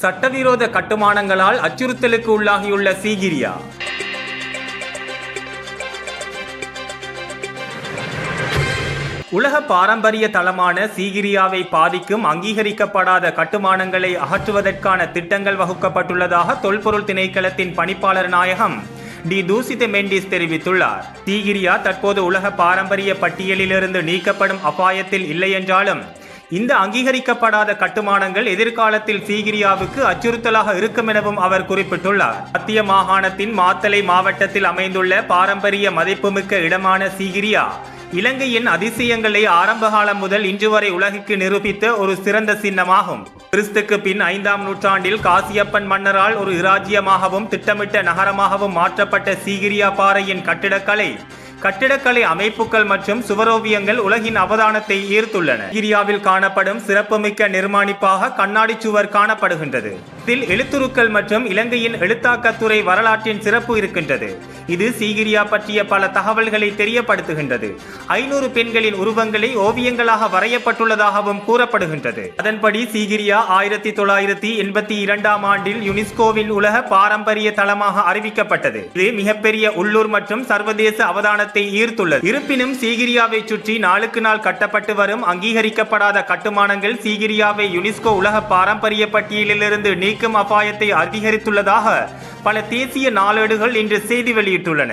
சட்டவிரோத கட்டுமானங்களால் அச்சுறுத்தலுக்கு உள்ளாகியுள்ள சீகிரியா? உலக பாரம்பரிய தளமான சீகிரியாவை பாதிக்கும் அங்கீகரிக்கப்படாத கட்டுமானங்களை அகற்றுவதற்கான திட்டங்கள் வகுக்கப்பட்டுள்ளதாக தொல்பொருள் திணைக்களத்தின் பணிப்பாளர் நாயகம் டி தூசித மெண்டிஸ் தெரிவித்துள்ளார். சீகிரியா தற்போது உலக பாரம்பரிய பட்டியலிலிருந்து நீக்கப்படும் அபாயத்தில் இல்லை என்றாலும் இந்த அங்கீகரிக்கப்படாத கட்டுமானங்கள் எதிர்காலத்தில் சீகிரியாவுக்கு அச்சுறுத்தலாக இருக்கும் எனவும் அவர் குறிப்பிட்டுள்ளார். மத்திய மாகாணத்தின் மாத்தலை மாவட்டத்தில் அமைந்துள்ள பாரம்பரிய மதிப்புமிக்க இடமான சீகிரியா இலங்கையின் அதிசயங்களை ஆரம்ப காலம் முதல் இன்று வரை உலகிற்கு நிரூபித்த ஒரு சிறந்த சின்னமாகும். கிறிஸ்துக்கு பின் ஐந்தாம் நூற்றாண்டில் காசியப்பன் மன்னரால் ஒரு இராஜ்யமாகவும் திட்டமிட்ட நகரமாகவும் மாற்றப்பட்ட சீகிரியா பாறையின் கட்டிடக்கலை கட்டிடக்கலை அமைப்புகள் மற்றும் சுவரோவியங்கள் உலகின் அவதானத்தை ஈர்த்துள்ளன. கிரியாவில் காணப்படும் சிறப்புமிக்க நிர்மாணிப்பாக கண்ணாடி சுவர் காணப்படுகின்றது. இதில் எழுத்துருக்கள் மற்றும் இலங்கையின் எழுத்தாக்கத்துறை வரலாற்றின் சிறப்பு இருக்கின்றது. இது சீகிரியா பற்றிய பல தகவல்களை தெரியப்படுத்துகின்றது. ஐநூறு பெண்களின் உருவங்களை ஓவியங்களாக வரையப்பட்டுள்ளதாகவும் கூறப்படுகின்றது. அதன்படி சீகிரியா ஆயிரத்தி தொள்ளாயிரத்தி எண்பத்தி இரண்டாம் ஆண்டில் யுனெஸ்கோவின் உலக பாரம்பரிய தளமாக அறிவிக்கப்பட்டது. இது மிகப்பெரிய உள்ளூர் மற்றும் சர்வதேச அவதானத்தை ஈர்த்துள்ளது. இருப்பினும் சீகிரியாவை சுற்றி நாளுக்கு நாள் கட்டப்பட்டு வரும் அங்கீகரிக்கப்படாத கட்டுமானங்கள் சீகிரியாவை யுனெஸ்கோ உலக பாரம்பரிய பட்டியலிலிருந்து நீக்கும் அபாயத்தை அதிகரித்துள்ளதாக பல தேசிய நாளேடுகள் இன்று செய்தி வெளியிட்டுள்ளன.